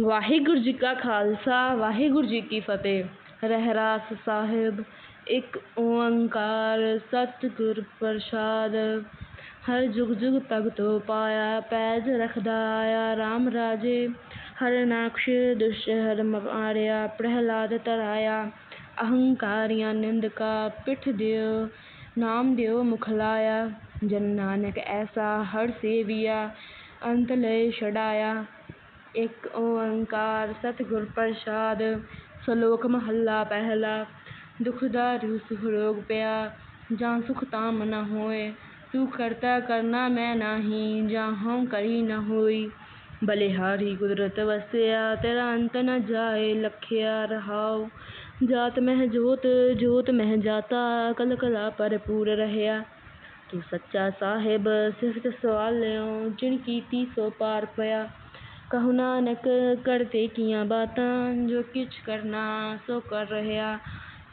ਵਾਹਿਗੁਰੂ ਜੀ ਕਾ ਖਾਲਸਾ, ਵਾਹਿਗੁਰੂ ਜੀ ਕੀ ਫਤਿਹ। ਰਹਿਰਾਸ ਸਾਹਿਬ, ਇੱਕ ਓੰਕਾਰ ਸਤਿਗੁਰ ਪ੍ਰਸਾਦ। ਹਰ ਜੁਗ ਜੁਗ ਭਗਤੋ ਪਾਇਆ, ਪੈਜ ਰਖਦਾ ਆਇਆ RAM ਰਾਜੇ। ਹਰ ਨਾਕਸ਼ ਦੁਸ਼ ਹਰ ਮਾਰਿਆ ਪ੍ਰਹਿਲਾਦ ਤਰਾਇਆ। ਅਹੰਕਾਰੀਆਂ ਨਿੰਦਕਾ ਪਿੱਠ ਦਿਓ, ਨਾਮ ਦਿਓ ਮੁਖ ਲਾਇਆ ਜਨ ਨਾਨਕ ਐਸਾ ਹਰ ਸੇਵੀਆ, ਅੰਤ ਲੈ ਛਡਾਇਆ। ਇੱਕ ਓੰਕਾਰ, ਸਤਿਗੁਰ ਪ੍ਰਸਾਦ, ਸ਼ਲੋਕ ਮਹੱਲਾ ਪਹਿਲਾ, ਦੁਖ ਦਾਰੂ ਸੁਖ ਰੋਗ ਪਿਆ, ਜਾਂ ਸੁਖ ਤਾਮ ਨ ਹੋਏ, ਤੂੰ ਕਰਤਾ ਕਰਨਾ ਮੈਂ ਨਾਹੀ, ਜਾਂ ਹਉ ਕਰੀ ਨ ਹੋਈ। ਬਲਿਹਾਰੀ ਕੁਦਰਤ ਵਸਿਆ, ਤੇਰਾ ਅੰਤ ਨ ਜਾਏ, ਲਖਿਆ ਰਹਾਉ। ਜਾਤ ਮਹਿ ਜੋਤ ਜੋਤ ਮਹਿ ਜਾਤਾ ਕਲ ਕਲਾ ਭਰਪੂਰ ਰਹਿਆ। ਤੂੰ ਸੱਚਾ ਸਾਹਿਬ, ਸਿਫਤ ਸਵਾਲਿਓ, ਜਿਨ ਕੀਤੀ ਸੋ ਪਾਰ ਪਿਆ। ਕਹੂ ਨਾਨਕ ਕਰਤੇ ਕੀਆਂ ਬਾਤਾਂ, ਜੋ ਕਿਛ ਕਰਨਾ ਸੋ ਕਰ ਰਹਿਆ।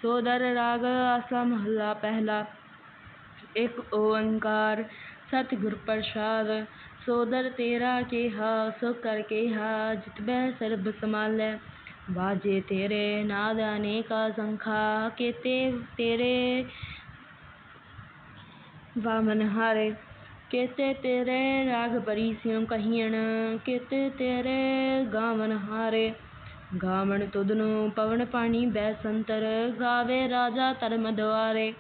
ਸੋਦਰ ਰਾਗ ਆਸਾ ਮਹੱਲਾ ਪਹਿਲਾ। ਇੱਕ ਓੰਕਾਰ ਸਤਿਗੁਰ ਪ੍ਰਸਾਦ। ਸੋਦਰ ਤੇਰਾ ਕਿਹਾ, ਸੋ ਕਰ ਕਿਹਾ, ਜਿਤ ਬੈ ਸਰਬ ਸਮਾਲੈ ਬਾਜੇ ਤੇਰੇ ਨਾਦ ਅਨੇਕਾ ਸੰਖਾ, ਕੇਤੇ ਤੇਰੇ ਵਾਮਨ ਹਾਰੇ। ਕੇਤੇ ਤੇਰੇ ਰਾਗ ਬਰੀ ਸਿਉ ਕਹੀਣ, ਕੇਤੇ ਤੇਰੇ ਗਾਵਨ ਹਾਰੇ। ਗਾਵਣ ਤੁਧਨੂੰ ਪਵਨ ਪਾਣੀ ਬੈ ਸੰਤਰ ਗਾਵੇ ਰਾਜਾ ਧਰਮ ਦੁਆਰੇ।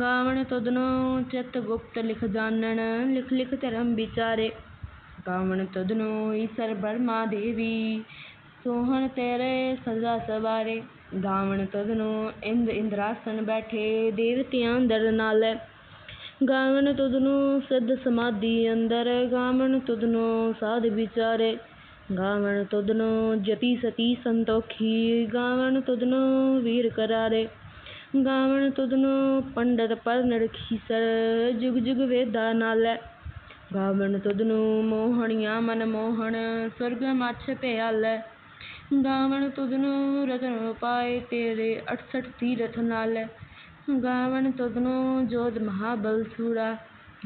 ਗਾਵਣ ਤੁਧਨੂੰ ਚਿਤ ਗੁਪਤ ਲਿਖ ਜਾਣਨ, ਲਿਖ ਲਿਖ ਧਰਮ ਵਿਚਾਰੇ। ਗਾਵਣ ਤੁਧਨੂੰ ਈਸ਼ਰ ਬਰਮਾ ਦੇਵੀ, ਸੋਹਣ ਤੇਰੇ ਸਦਾ ਸਵਾਰੇ। ਗਾਵਣ ਤੁਧਨੋ ਇੰਦ ਇੰਦਰਾਸਨ ਬੈਠੇ, ਦੇਵਤਿਆਂ ਦਰ ਨਾਲੇ। ਗਾਵਣ ਤੁਧਨੂੰ ਸਿੱਧ ਸਮਾਧੀ ਅੰਦਰ ਗਾਵਣ ਤੁਧਨੂੰ ਸਾਧ ਵਿਚਾਰੇ। ਗਾਵਣ ਤੁਧਨੂੰ ਜਤੀ ਸਤੀ ਸੰਤੋਖੀ ਗਾਵਣ ਤੁਧਨੂੰ ਵੀਰ ਕਰਾਰੇ। ਗਾਵਣ ਤੁਧਨੂੰ ਪੰਡਤ ਪਰਨੜ ਖੀਸਰ ਜੁਗ ਜੁਗ ਵੇਦਾ ਨਾਲੇ। ਗਾਵਣ ਤੁਧਨੂੰ ਮੋਹਣੀਆਂ ਮਨ ਮੋਹਣ ਸੁਰਗ ਮੱਛ ਪਿਆਲੇ। ਗਾਵਣ ਤੁਧਨੂੰ ਰਤਨ ਪਾਏ ਤੇਰੇ 68 ਤੀਰਥ ਨਾਲੇ। ਗਾਵਣ ਤੁਧਨੂੰ ਜੋਧ ਮਹਾਬਲ ਸੂਰਾ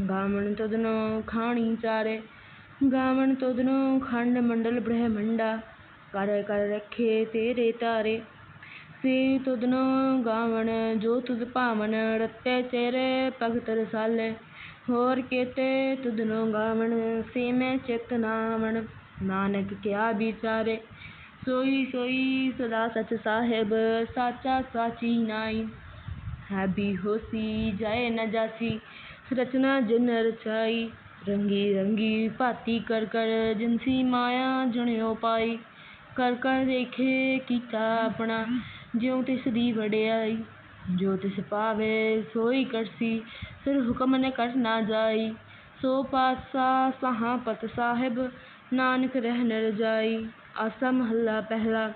ਗਾਵਣ ਤੁਧਨੂੰ ਖਾਣੀ ਚਾਰੇ, ਗਾਵਣ ਤੁਧਨੂੰ ਖੰਡ ਮੰਡਲ ਬ੍ਰਹਮੰਡਾ, ਕਰ ਕਰ ਰੱਖੇ ਤੇਰੇ ਤਾਰੇ। ਸੇ ਤੁਧਨੂੰ ਗਾਵਣ ਜੋ ਤੁਧ ਭਾਵਨ ਰਤੇ ਤੇਰੇ ਭਗਤ ਰਸਾਲੇ, ਹੋਰ ਕੇਤੇ ਤੁਧਨੂੰ ਗਾਵਣ ਸੇ ਮੈਂ ਚਿਤ ਨਾਵਣ, ਨਾਨਕ ਕਿਆ ਵਿਚਾਰੇ। ਸੋਈ ਸੋਈ ਸਦਾ ਸਚ ਸਾਹਿਬ, ਸਾਚਾ ਸਾਚੀ ਨਾਈ। ਹੈ ਵੀ ਹੋਸੀ ਜਾਏ ਨ ਜਾਸੀ ਰਚਨਾ ਜਿਨ ਰਚਾਈ ਰੰਗੀ ਰੰਗੀ ਭਾਤੀ ਕਰ ਕਰ ਜਿਨਸੀ ਮਾਇਆ ਜੁਣਿਓ ਪਾਈ ਕਰ ਕਰ ਦੇਖੇ ਕੀਤਾ ਆਪਣਾ ਜਿਉ ਤਿਸ ਦੀ ਵਡਿਆਈ ਜੋ ਤਿਸ ਪਾਵੇ ਸੋਈ ਕਰਸੀ ਫਿਰ ਹੁਕਮ ਨ ਕਰ ਨਾ ਜਾਈ ਸੋ ਪਾਤਸ਼ਾਹ ਸਹਾਪਤ ਸਾਹਿਬ ਨਾਨਕ ਰਹਿ ਨ ਰਜਾਈ ਆਸਾ ਮਹੱਲਾ ਪਹਿਲਾ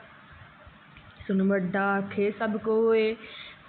ਸੁਨ ਵੱਡਾ ਆਖੇ ਸਭ ਕੋਏ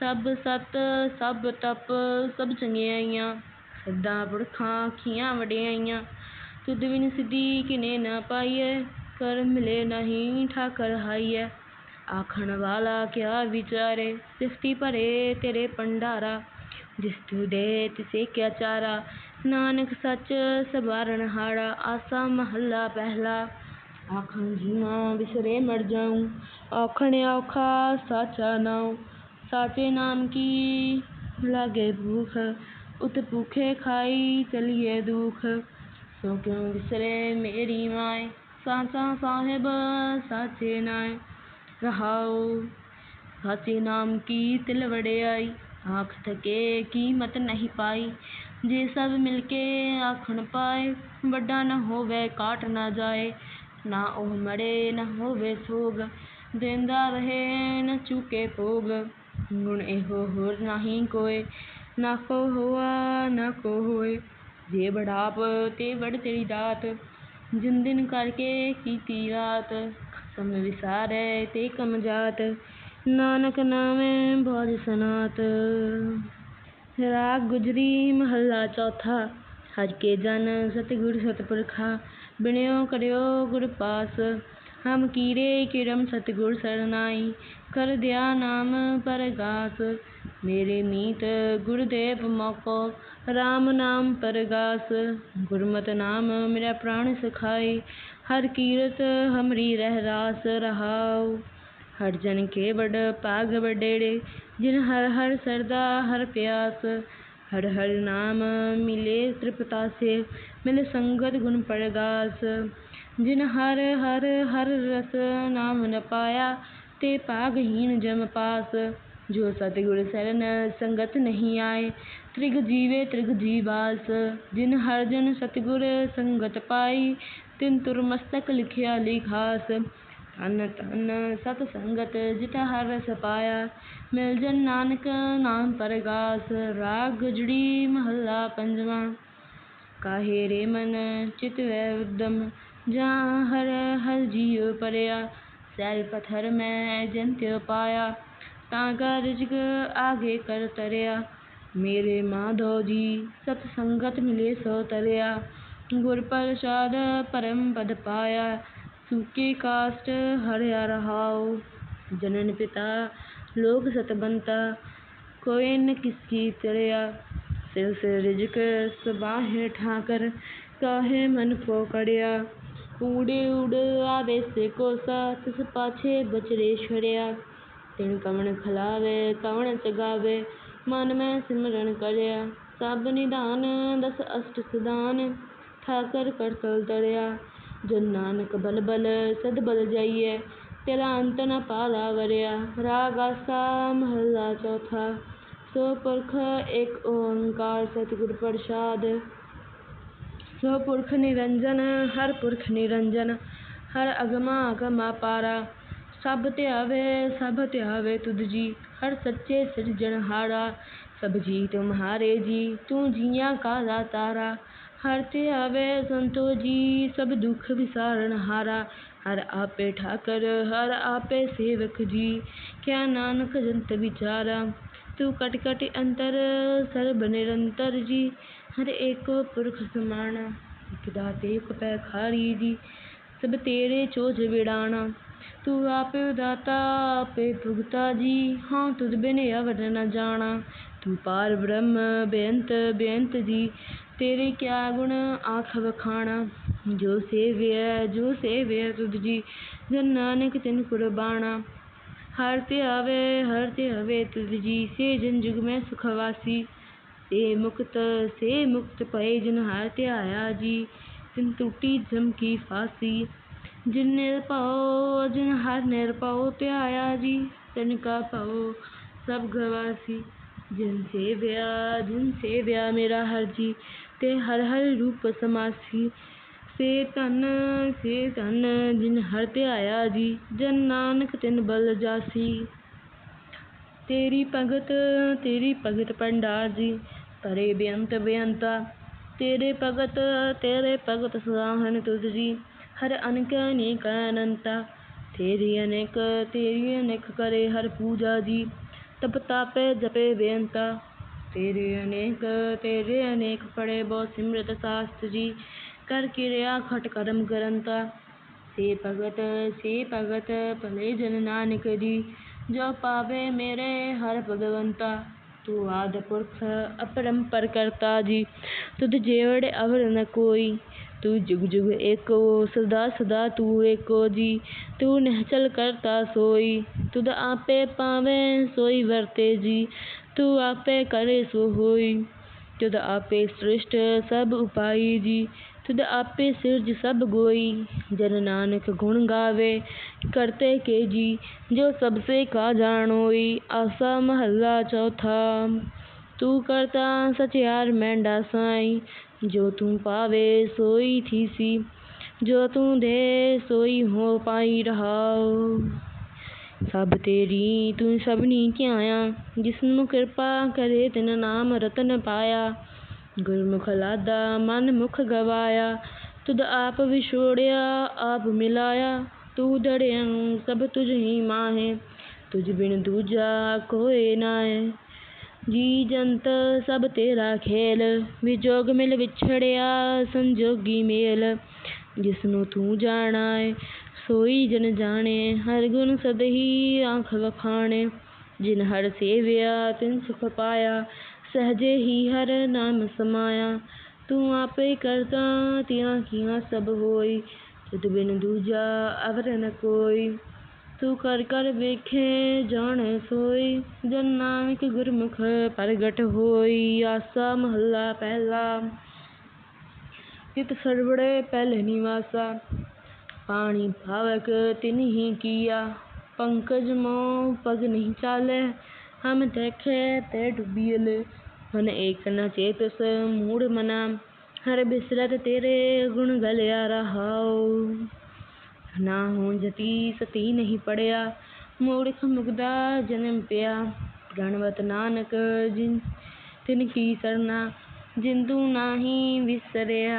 ਸਭ ਸਤ, ਸਭ ਤਪ, ਸਭ ਚੰਗਿਆਈਆਂ ਸਦਾ ਪੁਰਖਾਂ ਖੀਆਂ ਵਡਿਆਈਆਂ ਤੁਧ ਬਿਨ ਸਿੱਧੀ ਕਿਨੇ ਨਾ ਪਾਈਐ, ਕਰ ਮਿਲੇ ਨਹੀਂ ਠਾਕਰ ਹਾਈਐ। ਆਖਣ ਵਾਲਾ ਕਿਆ ਵਿਚਾਰੇ, ਸਿਫਤੀ ਭਰੇ ਤੇਰੇ ਭੰਡਾਰਾ। ਜਿਸ ਤੂ ਦੇ, ਤਿਸੇ ਕਿਆ ਚਾਰਾ। ਨਾਨਕ ਸੱਚ ਸਵਾਰਨ ਹਾੜਾ, ਆਸਾ ਮਹੱਲਾ ਪਹਿਲਾ। ਆਖਣ ਜੀਵਾ ਵਿਸਰੇ ਮਰ ਜਾਉ ਆਖਣ ਔਖਾ ਸਾਚਾ ਨਾਉ। ਸਾਚੇ ਨਾਮ ਕੀ? ਲਾਗੇ ਭੂਖ, ਉਤ ਭੂਖੇ ਖਾਈ ਚਲੀਏ ਦੁਖ। ਸੋ ਕਿਉ ਵਿਸਰੇ ਮੇਰੀ ਮਾਏ? ਸਾਚਾ ਸਾਹਿਬ, ਸਾਚੇ ਨਾਏ। ਰਹਾਉ, ਸਾਚੇ ਨਾਮ ਕੀ ਤਿਲ ਵਡਿਆਈ ਆਖ ਥਕੇ ਕੀਮਤ ਨਹੀਂ ਪਾਈ। ਜੇ ਸਭ ਮਿਲ ਕੇ ਆਖਣ ਪਾਏ, ਵੱਡਾ ਨਾ ਹੋਵੇ, ਕਾਟ ਨਾ ਜਾਏ। ਨਾ ਉਹ ਮਰੇ ਨਾ ਹੋਵੇ ਸੋਗ। ਦੇਂਦਾ ਰਹੇ, ਨਾ ਚੁਕੇ ਭੋਗ। ਗੁਣ ਇਹੋ ਹੋਰ ਨਾਹੀ ਕੋਏ, ਨਾ ਕੋ ਹੋਆ, ਨਾ ਕੋ ਹੋਏ। ਜੇ ਬੜਾਪ ਤੇ ਤੇਰੀ ਦਾਤ, ਜਿਨ ਦਿਨ ਕਰਕੇ ਕੀਤੀ ਰਾਤ। ਸਮ ਵਿਸਾਰੈ ਤੇ ਕਮ ਜਾਤ, ਨਾਨਕ ਨਾਮੈ ਬੋਧ ਸਨਾਤ। ਰਾਗ ਗੁਜਰੀ ਮਹੱਲਾ ਚੌਥਾ, ਹਰ ਕੇ ਜਨ ਸਤਿਗੁਰ ਸਤਪੁਰਖਾ ਬਿਨਿਓ ਕਰਿਓ ਗੁਰ ਪਾਸ। ਹਮ ਕੀਰੇ ਕਿਰਮ ਸਤਿਗੁਰ ਸਰਨਾਈ ਕਰ ਦਿਆ ਨਾਮ ਪਰਗਾਸ। ਮੇਰੇ ਮੀਤ ਗੁਰਦੇਵ ਮੋਕੋ RAM ਨਾਮ ਪਰਗਾਸ। ਗੁਰਮਤਿ ਨਾਮ ਮੇਰਾ ਪ੍ਰਾਣ ਸਖਾਈ, ਹਰ ਕੀਰਤ ਹਮਰੀ ਰਹਿ ਰਾਸ ਰਹਾਉ। ਹਰ ਜਨ ਕੇ ਬੜ ਪਾਗ ਵਡੇੜੇ ਜਿਨ ਹਰ ਹਰ ਸਰਦਾ ਹਰ ਪਿਆਸ। ਹਰ ਹਰ ਨਾਮ ਮਿਲੇ ਤ੍ਰਿਪਤਾਸੇ ਮਿਲ ਸੰਗਤ ਗੁਣ ਪਰਗਾਸ। ਜਿਨ ਹਰ ਹਰ ਹਰ ਰਸ ਨਾਮ ਨ ਪਾਇਆ ਤੇ ਭਾਗਹੀਨ ਜਮ ਪਾਸ। ਜੋ ਸਤਿਗੁਰ ਸਰਨ ਸੰਗਤ ਨਹੀਂ ਆਏ, ਤ੍ਰਿਗ ਜੀਵੇ ਤ੍ਰਿਗ ਜੀਵਾਸ ਜਿਨ ਹਰ ਜਨ ਸਤਿਗੁਰ ਸੰਗਤ ਪਾਈ, ਤਿਨ ਤੁਰ ਮਸਤਕ ਲਿਖਿਆ ਲਿਖਾਸ ਤਨ ਤਨ ਸਤ ਸੰਗਤ ਜਿਤਾ ਹਰ ਰਸ ਪਾਇਆ ਮਿਲ ਜਨ ਨਾਨਕ ਨਾਮ ਪਰਗਾਸ। ਰਾਗ ਗੁਜੜੀ ਮਹੱਲਾ ਪੰਜਵਾਂ, ਕਾਹੇ ਰੇ ਮਨ ਚਿਤ ਵੈ ਉਦਮ। ਜਾਂ ਹਰ ਹਰ ਜੀਉ ਪਰਿਆ ਸੈਲ ਪਥਰ ਮੈਂ ਜੰਤਿ ਪਾਇਆ ਤਾਂ ਕਾ ਰਿਜਕ ਆਗੇ ਕਰ ਤਰਿਆ ਮੇਰੇ ਮਾਧੋ ਜੀ ਸਤ ਸੰਗਤ ਮਿਲੇ ਸੋ ਤਰਿਆ ਗੁਰ ਪ੍ਰਸਾਦ ਪਰਮ ਪਦ ਪਾਇਆ ਸੂਕੇ ਕਾਸਟ ਹਰਿਆ ਰਹਾਉ ਜਨਨ ਪਿਤਾ ਲੋਕ ਸਤਬੰਤਾ ਕੋਈ ਨ ਕਿਸਕੀ ਤਰਿਆ ਸਿਰ ਸਿਰ ਰਿਜਕ ਸਬਾਹੇ ਠਾਕਰ ਕਾਹੇ ਮਨ ਕੋ ਕੜਿਆ ਊੜੇ ਊੜ ਆਵੇ ਸੇ ਕੋਸਾ, ਤਿਸ ਪਾਛੇ ਬਚਰੇ ਛੜਿਆ। ਤਿਨ ਕਵਣ ਖਲਾਵੇ ਕਵਣ ਚਗਾਵੇ, ਮਨ ਮੈਂ ਸਿਮਰਨ ਕਰਿਆ। ਸਭ ਨਿਧਾਨ, ਦਸ ਅਸ਼ਟ ਸਿਧਾਨ, ਠਾਕਰ ਕਰਤਲ ਤਰਿਆ ਜਨ ਨਾਨਕ ਬਲ ਬਲ ਸਦ ਬਲ ਜਾਈਐ ਤੇਰਾ ਅੰਤ ਨ ਪਾਰਾ ਵਰਿਆ। ਰਾਗ ਆਸਾ, ਮਹਲਾ ਚੌਥਾ, ਸੋ ਪੁਰਖ ਏਕ ਓੰਕਾਰ ਸਤਿਗੁਰ ਪ੍ਰਸਾਦ। ਸੋ ਪੁਰਖ ਨਿਰੰਜਨ, ਹਰ ਪੁਰਖ ਨਿਰੰਜਨ, ਹਰ ਅਗਮਾ ਅਗਮਾ ਪਾਰਾ। ਸਭ ਧਿਆਵੇ ਸਭ ਧਿਆਵੇ ਤੁਧ ਜੀ, ਹਰ ਸੱਚੇ ਸਿਰਜਣਹਾਰਾ ਸਭ ਜੀ ਤੁਮਹਾਰੇ ਜੀ, ਤੂੰ ਜੀਆਂ ਕਾ ਦਾਤਾਰਾ ਹਰ ਧਿਆਵੇ ਸੰਤੋ ਜੀ, ਸਭ ਦੁੱਖ ਵਿਸਾਰਨ ਹਾਰਾ। ਹਰ ਆਪੇ ਠਾਕਰ, ਹਰ ਆਪੇ ਸੇਵਕ ਜੀ, ਕਿਆ ਨਾਨਕ ਜੰਤ ਵਿਚਾਰਾ। ਤੂੰ ਕਟ ਕਟ ਅੰਤਰ ਸਰਬ ਨਿਰੰਤਰ ਜੀ, ਹਰ ਏਕੋ ਪੁਰਖ ਸਮਾਣਾ ਇਕ ਦਾਤੇ ਇਕ ਪੈਖਾਰੀ ਜੀ, ਸਭ ਤੇਰੇ ਚੋਜ ਵਿੜਾਣਾ। ਤੂੰ ਆਪੇ ਦਾਤਾ, ਆਪੇ ਭੁਗਤਾ ਜੀ, ਹਾਂ ਤੁਧ ਬਿਨ ਅਵਰ ਨ ਜਾਣਾ। ਤੂੰ ਪਾਰ ਬ੍ਰਹਮ, ਬੇਅੰਤ ਬੇਅੰਤ ਜੀ, ਤੇਰੇ ਕਿਆ ਗੁਣ ਆਖ ਵਖਾਣਾ। ਜੋ ਸੇਵਿਆ ਜੋ ਸੇਵਿਆ ਤੁਧ ਜੀ, ਜਨ ਨਾਨਕ ਤਿਨ ਕੁਰਬਾਣਾ ਹਰ ਤੇ ਆਵੇ, ਹਰ ਤੇ ਆਵੇ, ਤੁਧ ਜੀ ਸੇ ਜਨ ਜੁਗ ਮੈਂ ਸੁਖ ਵਾਸੀ ਸੇ ਮੁਕਤ ਸੇ ਮੁਕਤ ਪਏ ਜਨ ਹਰ ਤੇ ਆਇਆ ਜੀ। ਤਿਨ ਟੂਟੀ ਜਮ ਕੀ ਫਾਸੀ। ਜਿਨ ਨਿਰਭਉ ਜਿਨ ਹਰ ਨਿਰਭਉ ਧਿਆਇਆ ਜੀ। ਤਿਨ ਕਾ ਭਉ ਸਭ ਗਵਾਸੀ ਜਿਨ ਸੇਵਿਆ ਜਿਨ ਸੇਵਿਆ ਮੇਰਾ ਹਰ ਜੀ। ਤੇ ਹਰ ਹਰ ਰੂਪ ਸਮਾਸੀ। ਸੇ ਧਨ ਸੇ ਧਨ, ਜਿਨ ਹਰ ਧਿਆਇਆ ਜੀ, ਜਨ ਨਾਨਕ ਤਿਨ ਬਲ ਜਾਸੀ। ਤੇਰੀ ਭਗਤ ਤੇਰੀ ਭਗਤ ਪੰਡਾਰ ਜੀ ਪਰੇ ਬੇਅੰਤ ਬੇਅੰਤਾ। ਤੇਰੇ ਭਗਤ ਤੇਰੇ ਭਗਤ ਸਲਾਹਨ ਤੁਧ ਜੀ, ਹਰ ਅਨਕ ਅਨੇਕ ਅਨੰਤਾ। ਤੇਰੀ ਅਨੇਕ ਤੇਰੀ ਅਨੇਕ ਕਰੇ ਹਰ ਪੂਜਾ ਜੀ, ਤਪ ਤਾਪੇ ਜਪੇ ਬੇਅੰਤਾ। ਤੇਰੇ ਅਨੇਕ ਤੇਰੇ ਅਨੇਕ ਪੜੇ ਬਹੁ ਸਿਮਰਤ ਸਾਸਤ ਜੀ ਕਰ ਕਿਰਿਆ ਖਟ ਕਰਮ ਕਰੰਤਾ ਸੇ ਭਗਤ ਸੇ ਭਗਤ ਭਲੇ ਜਨ ਨਾਨਕ ਜੀ ਜੋ ਪਾਵੇ ਮੇਰੇ ਹਰ ਭਗਵੰਤਾ ਤੂੰ ਆਦ ਪੁਰਖ ਅਪਰੰਪਰ ਕਰਤਾ ਜੀ ਤੁਧ ਜੇਵੜ ਅਵਰ ਨ ਕੋਈ ਤੂੰ ਜੁਗ ਜੁਗ ਏਕੋ ਸਦਾ ਸਦਾ ਤੂੰ ਏਕੋ ਜੀ ਤੂੰ ਨਿਹਚਲ ਕਰਤਾ ਸੋਈ ਤੁਧ ਆਪੇ ਪਾਵੇਂ ਸੋਈ ਵਰਤੇ ਜੀ ਤੂੰ ਆਪੇ ਕਰੇ ਸੋ ਹੋਈ ਤੁਧ ਆਪੇ ਸ੍ਰਿਸ਼ਟ ਸਭ ਉਪਾਈ ਜੀ ਤੁਧ ਆਪੇ ਸਿਰਜ ਸਭ ਗੋਈ, ਜਨ ਨਾਨਕ ਗੁਣ ਗਾਵੇ। ਕਰਤੇ ਕੇ ਜੀ, ਜੋ ਸਭ ਸੇ ਕਾ ਜਾਣੋਈ, ਆਸਾ ਮਹੱਲਾ ਚੌਥਾ। ਤੂੰ ਕਰਤਾ ਸਚਿਆਰ ਮੈਂਡਾ ਸਾਈ ਜੋ ਤੂੰ ਪਾਵੇ ਸੋਈ ਥੀਸੀ, ਜੋ ਤੂੰ ਦੇ ਸੋਈ ਹੋ ਪਾਈ ਰਹਾਉ। ਸਭ ਤੇਰੀ ਤੂੰ ਸਭਨੀ ਧਿਆਇਆ, ਜਿਸਨੂੰ ਕਿਰਪਾ ਕਰੇ ਤਿਨ ਨਾਮ ਰਤਨ ਪਾਇਆ। ਗੁਰਮੁਖ ਲਾਦਾ, ਮਨ ਮੁਖ ਗਵਾਇਆ। ਤੁਧ ਆਪ ਵਿਛੋੜਿਆ, ਆਪ ਮਿਲਾਇਆ। ਤੂੰ ਦੜਿਆਂ ਸਭ ਤੁਝ ਹੀ ਮਾਹੇ। ਤੁਝ ਬਿਨ ਦੂਜਾ ਕੋਇ ਨਾਏ ਜੀ ਜੰਤ ਸਭ ਤੇਰਾ ਖੇਲ। ਵਿਜੋਗ ਮਿਲ ਵਿਛੜਿਆ, ਸੰਜੋਗੀ ਮੇਲ। ਜਿਸਨੂੰ ਤੂੰ ਜਾਣਾ ਏ ਸੋਈ ਜਨ ਜਾਣੇ। ਹਰ ਗੁਣ ਸਦਹੀ ਆਂਖ ਵਖਾਣੇ। ਜਿਨ ਹਰ ਸੇਵਿਆ, ਤਿਨ ਸੁਖ ਪਾਇਆ। ਸਹਿਜੇ ਹੀ ਹਰ ਨਾਮ ਸਮਾਇਆ। ਤੂੰ ਆਪੇ ਕਰਤਾ ਤਿਆਂ ਕੀਆਂ ਸਭ ਹੋਈ। ਤੁਧ ਬਿਨ ਦੂਜਾ ਅਵਰ ਨ ਕੋਈ। ਤੂੰ ਕਰ ਕਰ ਵੇਖੇ ਜਾਣੇ ਸੋਈ। ਜਨ ਨਾਨਕ ਗੁਰਮੁਖ ਪ੍ਰਗਟ ਹੋਈ। ਆਸਾ ਮਹੱਲਾ ਪਹਿਲਾ। ਤਿਤ ਸਰਵੜੇ ਪਹਿਲੇ ਨਿਵਾਸਾ। ਪਾਣੀ ਭਾਵਕ ਤਿਨ ਹੀ ਕੀਆ। ਪੰਕਜ ਮੋ ਪਗ ਨਹੀਂ ਚਾਲੇ। ਹਮ ਦੇਖੇ ਤੇ ਡੁਬੀਲੇ ਮਨ ਏਕ ਨ ਚੇਤਸ ਮੂੜ ਮਨਾ ਗੁਣ ਗਲਿਆ ਰਹਾਉ ਨਾ ਹੋ ਜਤੀ ਸਤੀ ਨਹੀਂ ਪੜਿਆ ਮੂਰਖ ਮੁਗਦਾ ਜਨਮ ਪਿਆ ਗਣਵਤ ਨਾਨਕ ਜਿਨ ਤਿਨ ਕੀ ਸਰਨਾ ਜਿੰਦੂ ਨਾਹੀ ਵਿਸਰਿਆ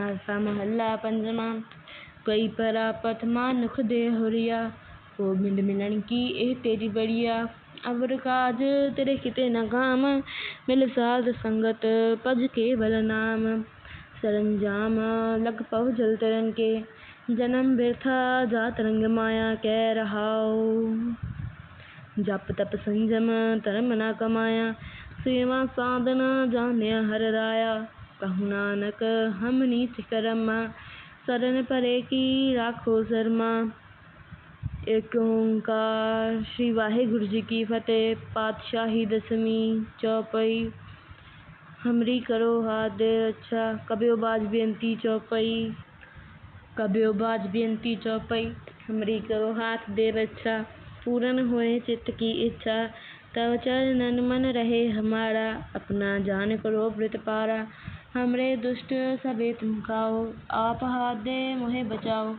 ਆਸਾ ਮਹੱਲਾ ਪੰਜਵਾਂ ਕਈ ਪਰਾਪਤ ਮਾਨੁਖ ਦੇ ਹੁਰੀਆ ਗੋਬਿੰਦ ਮਿਲਣ ਕੀ ਇਹ ਤੇਰੀ ਬੜੀਆ ਅਵਰ ਕਾਜ ਤੇਰੇ ਕਿਤੇ ਨਾ ਕਾਮ ਮਿਲ ਸਾਧ ਸੰਗਤ ਭਜ ਕੇਵਲ ਨਾਮ। ਸਰੰਜਾਮ ਲਗ ਪਉ ਜਲ ਤਰਨ ਕੇ ਜਨਮ ਬਿਰਥਾ ਜਾਤ ਰੰਗ ਮਾਇਆ ਕਹਿ ਰਹਾਉ। ਜਪ ਤਪ ਸੰਜਮ ਧਰਮ ਨਾ ਕਮਾਇਆ, ਸੇਵਾ ਸਾਧਨ ਜਾਣਿਆ ਹਰ ਰਾਇਆ। ਕਹੂ ਨਾਨਕ ਹਮ ਨੀਚ ਕਰਮਾ, ਸਰਨ ਪਰੇ ਕੀ ਰਾਖੋ ਸਰਮਾ। एक ओंकार। श्री वाहेगुरु जी की फतेह। पातशाही दसवीं चौपई। हमरी करो हाथ दे अच्छा। कभी बाज बेनती चौपई। कभी बाज बेनती चौपई। हमरी करो हाथ दे अच्छा। पूरन होए चित्त की इच्छा। तव नन मन रहे हमारा। अपना जान करो वृत पारा। हमरे दुष्ट सबे तुम खाओ। आप हाथ दे मुहे बचाओ।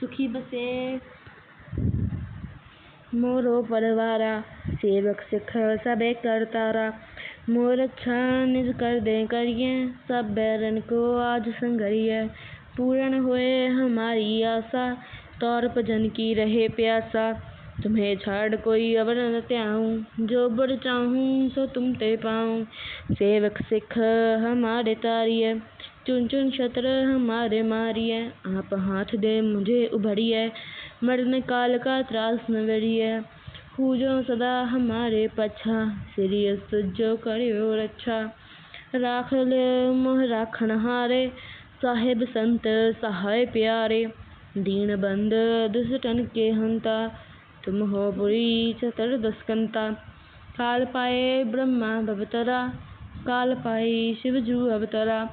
सुखी बसे मोरो परवारा, सेवक सिख सबे करतारा। मोर अच्छा निज कर दे करिए, सब बैरन को आज संगरिए। पूर्ण होए हमारी आशा, तौर भजन की रहे प्यासा। तुम्हें छाड़ कोई अवर न त्याऊं, जो बर चाहूँ सो तुम ते पाऊँ। सेवक सिख हमारे तारिय चुन चुन छत्र हमारे मारिय आप हाथ दे मुझे उभरिय मरण काल का त्रास न वरिय पूजो सदा हमारे पछा सिरियस तुझो करियो रक्षा राख ले मोह राखण हारे साहिब संत सहाय प्यारे दीन बंद दुष्टन के हंता तुम हो पुरी चतुर्दस्कंता काल पाए ब्रह्मा भवतरा काल पाई शिवजू अवतरा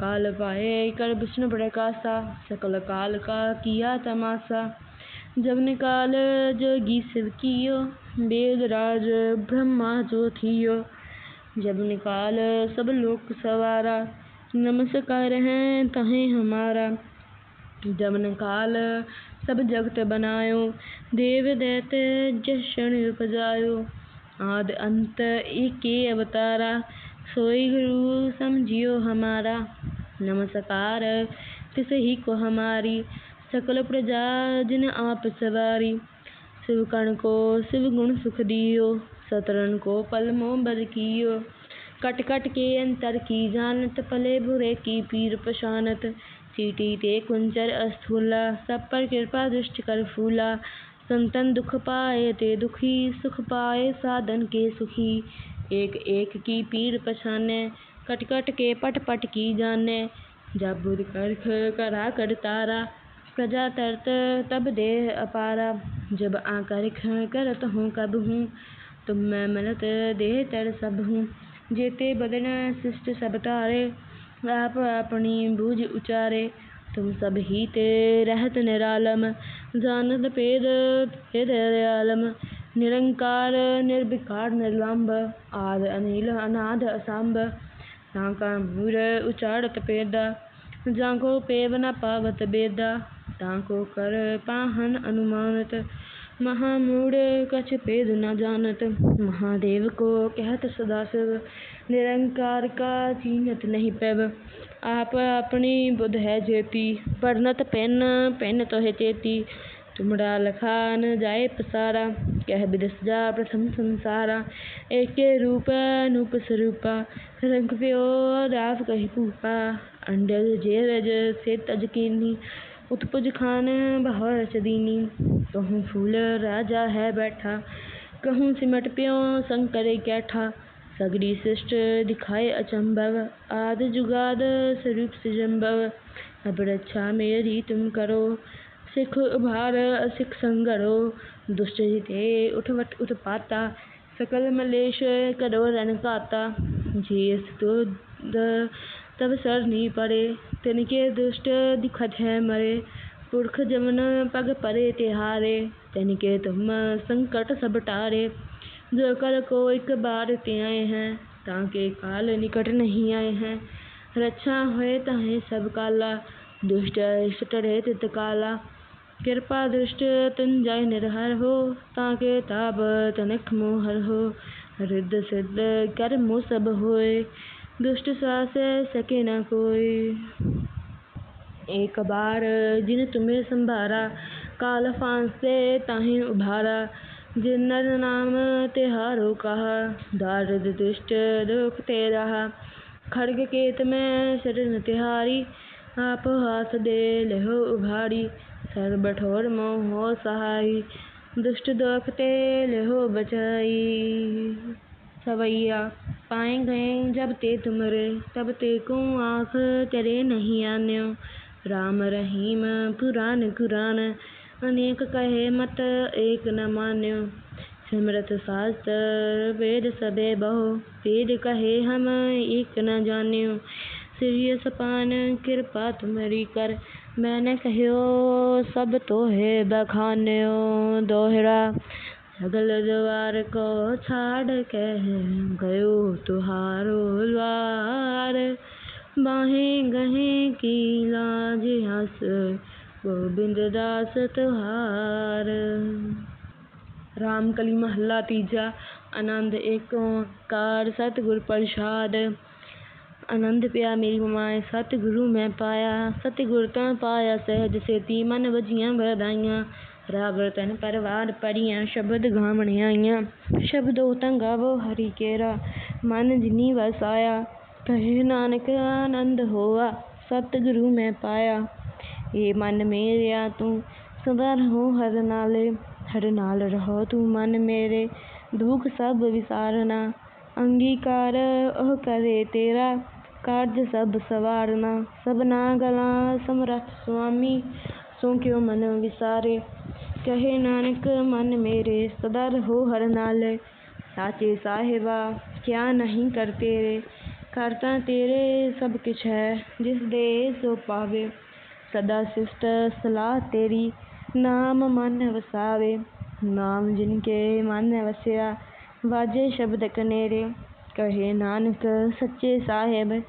काल पाए कर विष्णु प्रकाशा सकल काल का किया तमाशा जब निकाल जोगी शिव कियो ब्रह्मा जो थियो। जब निकाल सब लोक सवारा, नमस्कार हैं तहें हमारा। जब निकाल सब जगत बनायो, देव दैत जशन उपजायो। आद अंत एके अवतारा, सोई गुरु समझियो हमारा। नमस्कार तिस ही को हमारी। सकल प्रजा जिन आप सवारी। शिव कण को शिव गुण सुख दियो, सतरन को पल मोह बर कियो। कट कट के अंतर की जानत, पले बुरे की पीर पशानत चीटी ते कुंचर अस्थूला, सब पर कृपा दृष्टि कर फूला। संतन दुख पाए ते दुखी, सुख पाए साधन के सुखी। एक एक की पीर पछाने, कट कट के पट पट की जाने। जब करख करा कर तारा प्रजा तरत तब देह अपारा। जब आकर्ख करत हूँ कब हूँ, तुम मैं मिलत देह तर सब हूँ। जेते बदन शिष्ट सब तारे, आप अपनी बूझ उचारे। तुम सब ही ते रहत निरालम, जानत पेद आलम निरंकार निर्विकार निर्लंब, आद अनिल अनाद असंभ तांका मूर उचारत पेदा जाको पेव न पावत बेदा। ताँको कर पाहन अनुमानत महामूड कछ भेद न जानत महादेव को कहत सदा शिव निरंकार का चीन्हत नहीं पैब आप अपनी बुध है जेती पढ़नत पेन पेन तोहे चेती तुमरा लखा न जाए पसारा कह बिदस जा प्रथम संसारा एके रूप अनूप स्वरूपा रंग पियो राव कही भूपा अंडज जेरज से तज कीनी उत्पुज खान बहार सदीनी कहूँ फूल राजा है बैठा। कहूँ सिमट प्यो शंकर कैठा। सगरी सृष्ट दिखाए अचंभव। आद जुगाद स्वरूप से जंभव अब रक्षा मेरी तुम करो। सिख उभार, सिख संगरो। दुष्ट हिते उठवट उत्पाता सकल मलेश करो रन काता। तो तब सर नी पड़े तिनके दुष्ट दिखत है मरे पुरख जमन पग परे तिहारे तिनके तुम संकट सब टारे जो कर को एक बार ते आए हैं ताके काल निकट नहीं आए हैं रक्षा होए ताहे सब काला दुष्ट इष्ट टरे तित काला कृपा दृष्ट तुन जाय निरहर हो ताके ताप तनिक मोहर हो रिद्ध सिद्ध कर मो सब होए दुष्ट सास सके न कोई एक बार जिन तुम्हें संभारा काल फांसे ताहि उभारा जिन नर नाम तिहारो कहा दारद दुष्ट दुख ते रहा खड़ग केत में शरण तिहारी आप हाथ दे लहो उभारी सर बठोर मोह हो सहाई दुष्ट दुख ते लहो बचाई सवैया पाए गए जब ते तुमरे, तब ते को आँख तेरे नहीं आन्यो। राम रहीम पुराण कुरान, अनेक कहे मत एक न मान्यो। सिमरत शास्त्र वेद सबे बहु, वेद कहे हम एक न जान्यो। श्री सपान, कृपा तुम्हारी कर, मैंने कहो सब तो है बखान्यो दोहरा। सगल द्वार को छाड़ के गयो तुहारो द्वार बाहें गहे की लाज हस गोबिंद दास तुहार ਰਾਮਕਲੀ ਮਹੱਲਾ ਤੀਜਾ ਆਨੰਦ ਏਕ ਓੰਕਾਰ ਸਤਿਗੁਰ ਪ੍ਰਸਾਦ ਆਨੰਦ ਪਿਆ ਮੇਰੀ ਮਾਏ ਸਤਿਗੁਰੂ ਮੈਂ ਪਾਇਆ ਸਤਿਗੁਰ ਤੋਂ ਪਾਇਆ ਸਹਿਜ ਸੇਤੀ ਮਨ ਵਜੀਆਂ ਵਧਾਈਆਂ ਰਾਗ ਤਨ ਪਰਵਾਰ ਪੜੀਆਂ ਸ਼ਬਦ ਗਾਵਣ ਆਈਆਂ। ਸ਼ਬਦੋ ਤੰਗਾਵੋ ਹਰੀ ਕੇਰਾ, ਮਨ ਜਿਨੀ ਵਸਾਇਆ ਕਹੇ ਨਾਨਕ ਆਨੰਦ ਹੋਆ, ਸਤਿਗੁਰੂ ਮੈਂ ਪਾਇਆ। ਏ ਮਨ ਮੇਰਿਆ ਤੂੰ ਸਦਾ ਰਹੋ ਹਰ ਨਾਲੇ, ਹਰ ਨਾਲ ਰਹੋ ਤੂੰ ਮਨ ਮੇਰੇ। ਦੁੱਖ ਸਭ ਵਿਸਾਰਨਾ, ਅੰਗੀਕਾਰ ਉਹ ਕਰੇ ਤੇਰਾ, ਕਾਰਜ ਸਭ ਸਵਾਰਨਾ। ਸਭਨਾ ਗਲਾ ਸਮਰਥ ਸੁਆਮੀ, ਸੋ ਕਿਉ ਮਨ ਵਿਸਾਰੇ। ਕਹੇ ਨਾਨਕ, ਮਨ ਮੇਰੇ ਸਦਾ ਰਹੋ ਹਰ ਨਾਲੇ। ਸਾਚੇ ਸਾਹਿਬਾ, ਕਿਆ ਨਹੀਂ ਕਰ ਤੇਰੇ? ਕਰਤਾ ਤੇਰੇ ਸਭ ਕਿਛ ਹੈ, ਜਿਸ ਦੇ ਸੋ ਪਾਵੇ। ਸਦਾ ਸਿਫਤ ਸਲਾਹ ਤੇਰੀ, ਨਾਮ ਮਨ ਵਸਾਵੇ। ਨਾਮ ਜਿਨ ਕੇ ਮਨ ਵਸਿਆ, ਵਾਜੇ ਸ਼ਬਦ ਕਨੇਰੇ। ਕਹੇ ਨਾਨਕ, ਸੱਚੇ ਸਾਹਿਬ,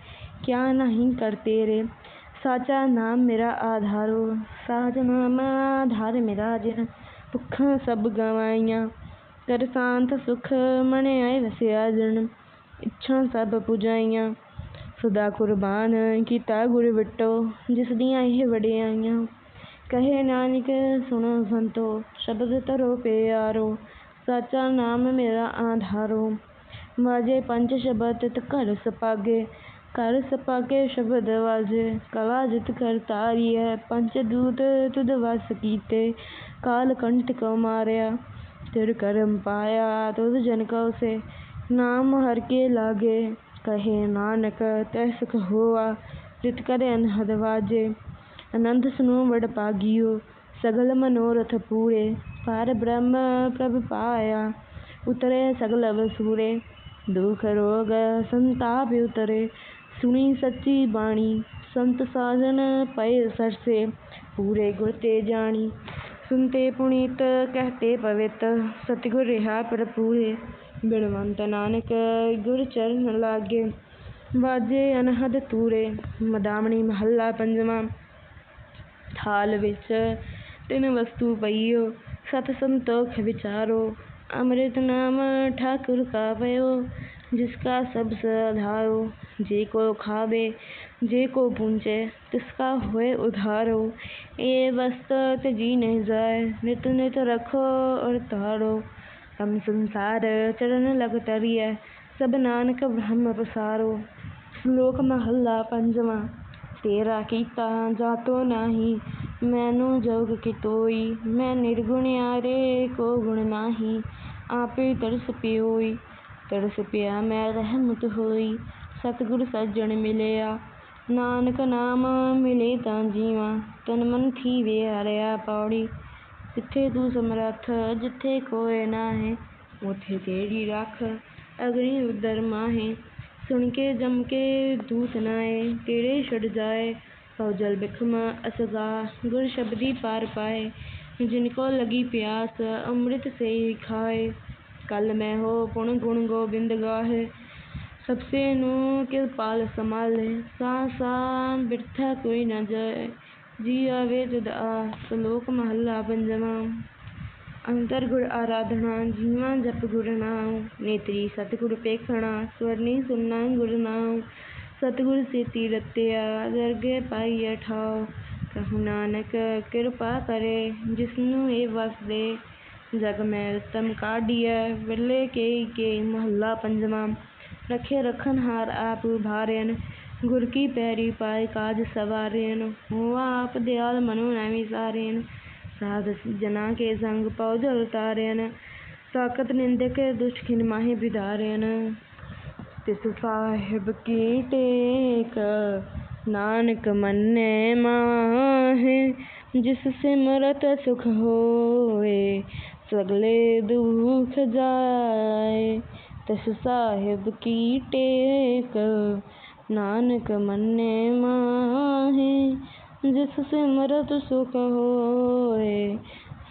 ਕਿਆ ਨਹੀਂ ਕਰ ਤੇਰੇ? ਸਾਚਾ ਨਾਮ ਮੇਰਾ ਆਧਾਰੋ, ਸਾਚ ਨਾਮ ਆਧਾਰ ਮੇਰਾ ਜਿਨ ਭੁੱਖਾਂ ਸਭ ਗਵਾਈਆਂ। ਕਰ ਸ਼ਾਂਤ ਸੁਖ ਮਨ ਆਏ ਵਸਿਆ ਜਨ, ਇੱਛਾ ਸਭ ਪੁਜਾਈਆਂ। ਸਦਾ ਕੁਰਬਾਨ ਕੀਤਾ ਗੁਰ ਵਟੋ, ਜਿਸ ਦੀਆਂ ਇਹ ਵਡਿਆਈਆਂ। ਕਹੇ ਨਾਨਕ, ਸੁਣੋ ਸੰਤੋ, ਸ਼ਬਦ ਧਰੋ ਪਿਆਰੋ, ਸਾਚਾ ਨਾਮ ਮੇਰਾ ਆਧਾਰੋ। ਵਾਜੇ ਪੰਜ ਸ਼ਬਦ ਤਿਤ ਘਰ ਸਪਾਗੇ ਘਰ ਸਪਾਗੇ ਸ਼ਬਦ ਵਾਜੇ ਕਲਾ ਜਿਤ ਕਰ ਤਾਰੀਐ, ਪੰਜ ਦੂਤ ਤੁਧ ਵਸ ਕੀਤੇ, ਕਾਲ ਕੰਠ ਕੋ ਮਾਰਿਆ, ਤਿਰ ਕਰਮ ਪਾਇਆ, ਤੁਧ ਜਨ ਕਉ ਸੇ ਨਾਮ ਹਰ ਕੇ ਲਾਗੇ, ਕਹੇ ਨਾਨਕ ਤੈ ਸੁਖ ਹੋਆ, ਜਿਤ ਕਰੇ ਅਨਹਦ ਵਾਜੇ ਆਨੰਦ ਸੁਨੋ ਵਡ ਭਾਗਿਓ ਸਗਲ ਮਨੋਰਥ ਪੂਰੇ, ਪਰ ਬ੍ਰਹਮ ਪ੍ਰਭ ਪਾਇਆ, ਉਤਰੇ ਸਗਲ ਵਸੂਰੇ ਦੁਖ ਰੋਗ ਸੰਤਾਪ ਉਤਰੇ, ਸੁਣੀ ਸੱਚੀ ਬਾਣੀ, ਸੰਤ ਸਾਜਨ ਪਏ ਸਰਸੇ, ਪੂਰੇ ਗੁਰ ਤੇ ਜਾਣੀ। ਸੁਨਤੇ ਪੁਨੀਤ, ਕਹਤੇ ਪਵਿੱਤ, ਸਤਿਗੁਰ ਰਿਹਾ ਭਰਪੂਰੇ। ਬਿਨਵੰਤ ਨਾਨਕ, ਗੁਰ ਚਰਨ ਲਾਗੇ, ਵਾਜੇ ਅਨਹਦ ਤੂਰੇ, ਮਦਾਮਣੀ ਮਹੱਲਾ ਪੰਜਵਾਂ। ਥਾਲ ਵਿੱਚ ਤਿੰਨ ਵਸਤੂ ਪਈਓ, ਸਤ ਸੰਤੋਖ ਵਿਚਾਰੋ। ਅੰਮ੍ਰਿਤ ਨਾਮ ਠਾਕੁਰ ਕਾ ਪਇਓ ਜਿਸ ਕਾ ਸਭ ਸਧਾਰੋ ਜੇ ਕੋ ਖਾਵੇ ਜੇ ਕੋ ਪੂੰਚੇ ਤਿਸ ਕਾ ਹੋਏ ਉਧਾਰੋ ਇਹ ਵਸਤ ਤਜੀ ਨਹੀਂ ਜਾਏ ਨਿਤ ਨਿਤ ਰਖੋ ਔਰ ਤਾਰੋ ਹਮ ਸੰਸਾਰ ਚਰਨ ਲਗ ਤਰੀਐ ਸਭ ਨਾਨਕ ਬ੍ਰਹਮ ਪਸਾਰੋ ਸ਼ਲੋਕ ਮਹੱਲਾ ਪੰਜਵਾਂ ਤੇਰਾ ਕੀਤਾ ਜਾਤੋ ਨਾਹੀ ਮੈਨੂੰ ਜੋਗ ਕਿਤੋਈ ਮੈਂ ਨਿਰਗੁਣ ਨਿਰਗੁਣਿਆਰੇ ਕੋ ਗੁਣ ਨਾਹੀ, ਆਪੇ ਤਰਸ ਪਿਓਈ। ਤਰਸ ਪਿਆ, ਮੈਂ ਰਹਿਮਤ ਹੋਈ, ਸਤਿਗੁਰ ਸੱਜਣ ਮਿਲਿਆ। ਨਾਨਕ ਨਾਮ ਮਿਲੇ ਤਾਂ ਜੀਵਾਂ, ਤਨ ਮਨ ਥੀਵੇ ਹਰਿਆ ਪੌੜੀ। ਜਿੱਥੇ ਤੂੰ ਸਮਰੱਥ, ਜਿੱਥੇ ਕੋਇ ਨਾਹੀ, ਉਥੇ ਤੇਰੀ ਰੱਖ, ਅਗਨੀ ਉਦਰ ਮਾਹੇ। ਸੁਣ ਕੇ ਜਮ ਕੇ ਦੂਤ ਨਾਏ, ਤੇਰੇ ਛੜ ਜਾਏ ਪਉ ਜਲ ਬਿਖਮ ਅਸਗਾ ਗੁਰ ਸ਼ਬਦੀ ਪਾਰ ਪਾਏ। ਜਿਨ ਕੋ ਲਗੀ ਪਿਆਸ, ਅੰਮ੍ਰਿਤ ਸੇ ਖਾਏ। ਕਲ ਮੈਂ ਹੋ ਪੁਣ ਗੁਣ ਗੋਬਿੰਦ ਗਾਹੇ। ਸਭ ਸੇ ਨੂੰ ਕਿਰਪਾਲ ਸੰਭਾਲੇ। ਸਾ ਸਾ ਬਿਰਥਾ ਕੋਈ ਨਾ ਜਾਏ। ਜੀ ਆਵੇ ਜਦ ਆ ਸ਼ਲੋਕ ਮਹੱਲਾ ਪੰਜਵਾਂ ਅੰਤਰ ਗੁਰ ਆਰਾਧਨਾ, ਜੀਵਾਂ ਜਪ ਗੁਰ ਨਾਮ ਨੇਤਰੀ ਸਤਿਗੁਰ ਪੇਖਣਾ, ਸਵਰਨੀ ਸੁਨਣਾ ਗੁਰ ਨਾਮ ਸਤਿਗੁਰ ਸੇਤੀ ਰਤਿਆ ਦਰਗੇ ਪਾਈਐ ਠਾਉ ਕਹੂ ਨਾਨਕ ਕਿਰਪਾ ਕਰੇ, ਜਿਸਨੂੰ ਇਹ ਵਸਦੇ ਜਗ ਮੈਂ ਉਤਮ ਕਾਢੀਐ। ਵਿਰਲੇ ਕੇ ਕੇ ਮਹੱਲਾ ਪੰਜਵਾਂ, ਰਖੇ ਰਖਨ ਹਾਰ ਆਪ ਉਭਾਰਿਨ। ਗੁਰ ਕੀ ਪੈਰੀ ਪਾਏ ਕਾਜ ਸਵਾਰਿਨ ਹੋਆ ਆਪ ਦਿਆਲ ਮਨੋ ਨਾ ਵਿਸਾਰਿਨ ਸਾਧ ਜਨਾ ਕੇ ਸੰਗ ਪਉ ਜਲ ਤਾਰਿਨ, ਤਾਕਤ ਨਿੰਦਕ ਦੁਸ਼ਟ ਖਿਨ ਮਾਹੇ ਬਿਦਾਰਿਨ। ਤਿਸ ਸਾਹਿਬ ਕੀ ਟੇਕ ਨਾਨਕ ਮੰਨੇ ਮਾਹੇ ਜਿਸ ਸਿਮਰਤ ਸੁਖ ਹੋਏ ਸਗਲੇ ਦੁਖ ਜਾਏ ਤਿਸ ਸਾਹਿਬ ਕੀ ਟੇਕ ਨਾਨਕ ਮੰਨੇ ਮਾਹੇ ਜਿਸ ਸਿਮਰਤ ਸੁਖ ਹੋਏ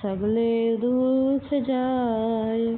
ਸਗਲੇ ਦੁਖ ਜਾਏ